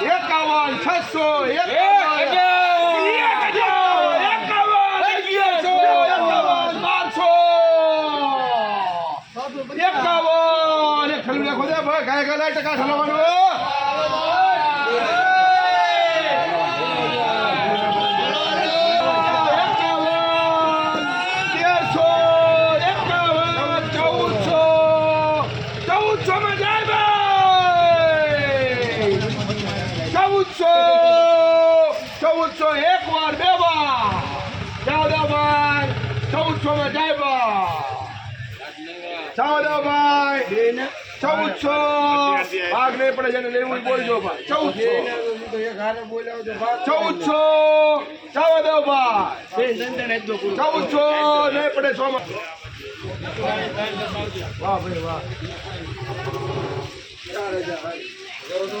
એકાવન છસો એક એકાવન. એકાવન. ટકા અગિયારસો એકાવન બારસો એકાવન એક ખલું નાખો દે ભાઈ ગાય ગાય ટકા ખલવાનું એકાવન તેરસો એકાવન ચૌદસો ચૌદસો માં જાય ભાઈ ચૌદસો ચૌદસો એક વાર બે ચૌદસો માં જાય ભાઈ ચૌદાભાઈ ચૌદસો. ભાગ નહીં પડે, જેને લેવું બોલજો ભાઈ ચૌદસો. ચૌદસો. ચૌદાભાઈ ચૌદસો. નહીં પડે સો વાહ ભાઈ, વાહ. દિવસો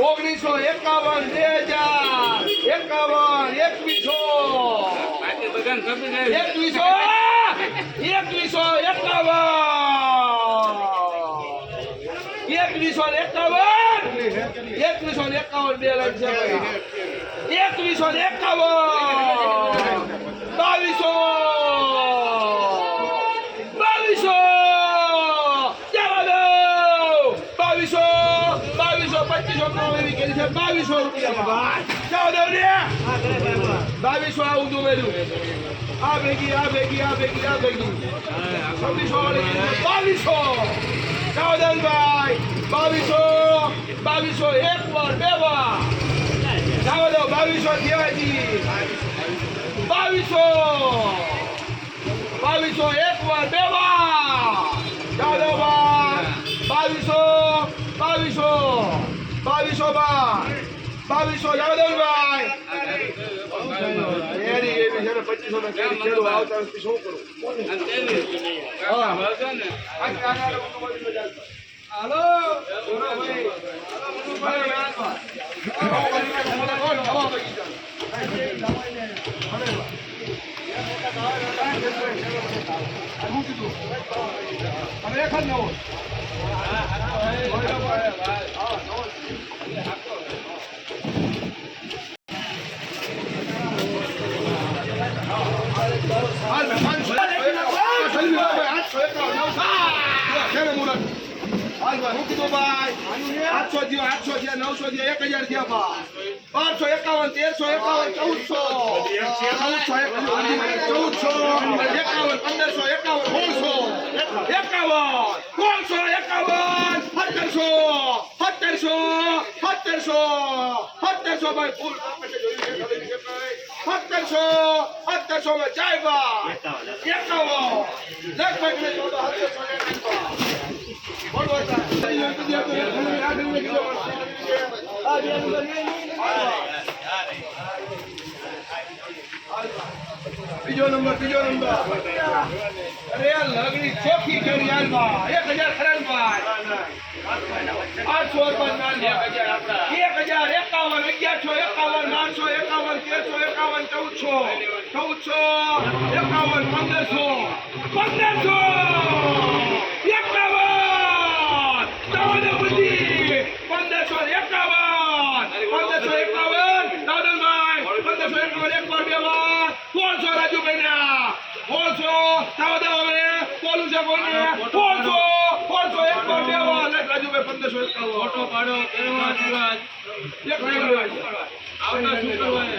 ઓગણીસો એકાવન બે હજાર એકાવન એકવીસો એકવીસો એકવીસો એકાવન એકવીસો એકાવન એકવીસો એકાવન બે લાખ છે એકવીસો એકાવન બાવીસો બાવીસો જવા દો બાવીસો બાવીસો પચીસો એવી કરી છે બાવીસો રૂપિયા જવા દો ને બાવીસો આ ઊંધું મેળ્યું આ ભેગી આ ભેગી આ ભેગી બાવીસો એક વાર બે વાર જાવ દો ભાઈ બાવીસો બાવીસો બાવીસો બાર બાવીસો જાવ દો ભાઈ એની એવી છે ને પચીસો ને કેરી આવતા નથી શું કરું હાલ બે પાંચસો આઠસો ભાઈ આઠસો થયા નવસો થયા એક હજાર થયા ભાઈ બારસો એકાવન તેરસો એકાવન ચૌદસો ચૌદસો ચૌદસો એકાવન પંદરસો એકાવન સોળસો એકાવન સોળસો એકાવન સત્તરસો સત્તરસો સત્તરસો સત્તરસો ભાઈ ફૂલ સત્તરસો સત્તરસો માં ચૌદ સત્તરસો બીજો નંબર બીજો નંબર અરે લગડી ચોખ્ખી કરી હાલવા એક હજાર ખરાનભાઈ આઠસો રૂપિયા એક હજાર એકાવન અગિયારસો એકાવન બારસો એકાવન તેરસો એકાવન ચૌદસો ચૌદસો એકાવન પંદરસો પંદરસો એકાવન ચૌદ બધી પંદરસો એકાવન પંદરસો એકાવન દાઉદભાઈ પંદરસો એકાવન એક વાર બે વાર સોળસો રાજુભાઈ ના સોળસો ચાવદ હવે કોલું છે કોઈને સોળસો સોળસો એક વાર બે વાર રાજુભાઈ પંદરસો એકાવન ફોટો પાડો એક આવતા શુક્રવારે